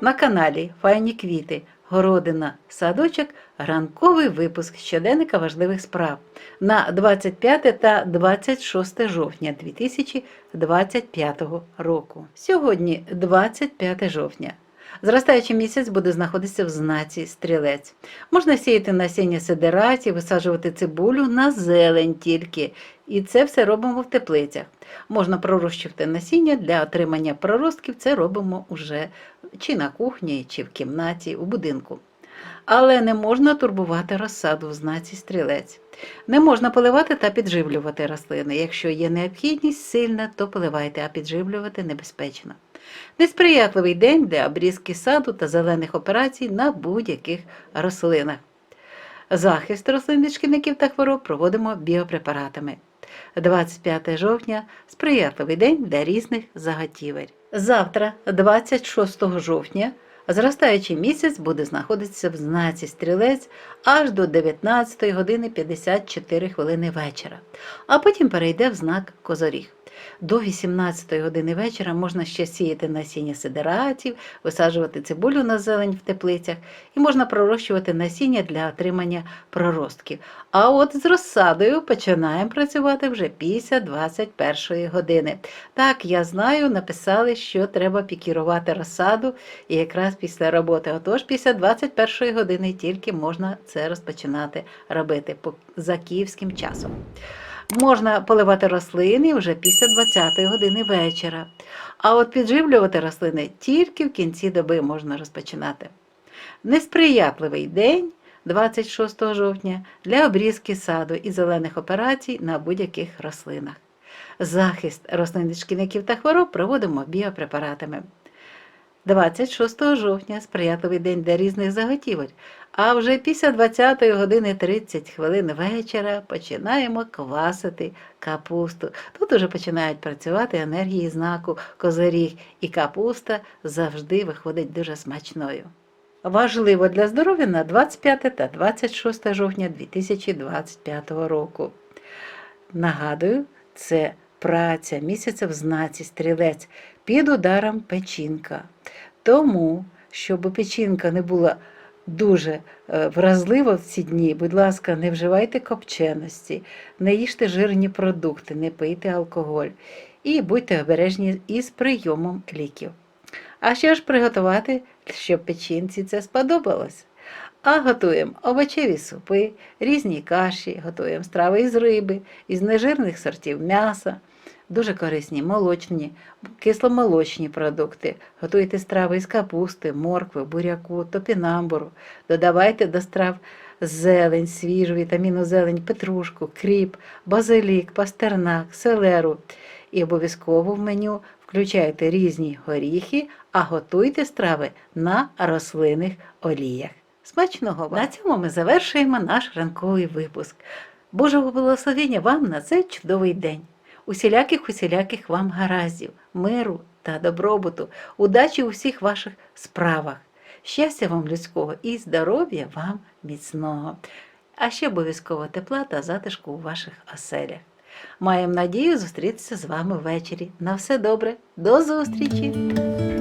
На каналі Файні квіти, городина, садочок, ранковий випуск щоденника важливих справ на 25 та 26 жовтня 2025 року. Сьогодні 25 жовтня. Зростаючий місяць буде знаходитися в знаці стрілець. Можна сіяти насіння сидераті, висаджувати цибулю на зелень тільки. І це все робимо в теплицях. Можна пророщувати насіння для отримання проростків. Це робимо уже чи на кухні, чи в кімнаті, у будинку. Але не можна турбувати розсаду в знаці стрілець. Не можна поливати та підживлювати рослини. Якщо є необхідність сильна, то поливайте, а підживлювати небезпечно. Несприятливий день для обрізки саду та зелених операцій на будь-яких рослинах. Захист рослин від шкідників та хвороб проводимо біопрепаратами. 25 жовтня сприятливий день для різних заготівель. Завтра, 26 жовтня, зростаючий місяць буде знаходитися в знаці стрілець аж до 19 години 54 хвилини вечора, а потім перейде в знак козоріг. До 18 години вечора можна ще сіяти насіння сидератів, висаджувати цибулю на зелень в теплицях і можна пророщувати насіння для отримання проростків. А от з розсадою починаємо працювати вже після 21 години. Так, я знаю, написали, що треба пікірувати розсаду і якраз після роботи. Отож, після 21 години тільки можна це розпочинати робити за київським часом. Можна поливати рослини вже після 20-ї години вечора. А от підживлювати рослини тільки в кінці доби можна розпочинати. Несприятливий день 26 жовтня для обрізки саду і зелених операцій на будь-яких рослинах. Захист рослин від шкідників та хвороб проводимо біопрепаратами. 26 жовтня сприятливий день для різних заготівель, а вже після 20 години 30 хвилин вечора починаємо квасити капусту. Тут уже починають працювати енергії знаку козиріг, і капуста завжди виходить дуже смачною. Важливо для здоров'я на 25 та 26 жовтня 2025 року. Нагадую, це праця місяця в знаці стрілець під ударом печінка. Тому, щоб печінка не була дуже е, вразлива в ці дні, будь ласка, не вживайте копченості, не їжте жирні продукти, не пийте алкоголь і будьте обережні із прийомом ліків. А що ж приготувати, щоб печінці це сподобалось? А готуємо овочеві супи, різні каші, готуємо страви із риби, із нежирних сортів м'яса, дуже корисні молочні, кисломолочні продукти. Готуйте страви із капусти, моркви, буряку, топінамбуру. Додавайте до страв зелень, свіжу вітаміну зелень, петрушку, кріп, базилік, пастернак, селеру. І обов'язково в меню включайте різні горіхи, а готуйте страви на рослинних оліях. Смачного вам! На цьому ми завершуємо наш ранковий випуск. Божого благословення вам на цей чудовий день. Усіляких усіляких вам гараздів, миру та добробуту, удачі у всіх ваших справах, щастя вам людського і здоров'я вам міцного, а ще обов'язково тепла та затишку у ваших оселях. Маємо надію зустрітися з вами ввечері. На все добре, до зустрічі!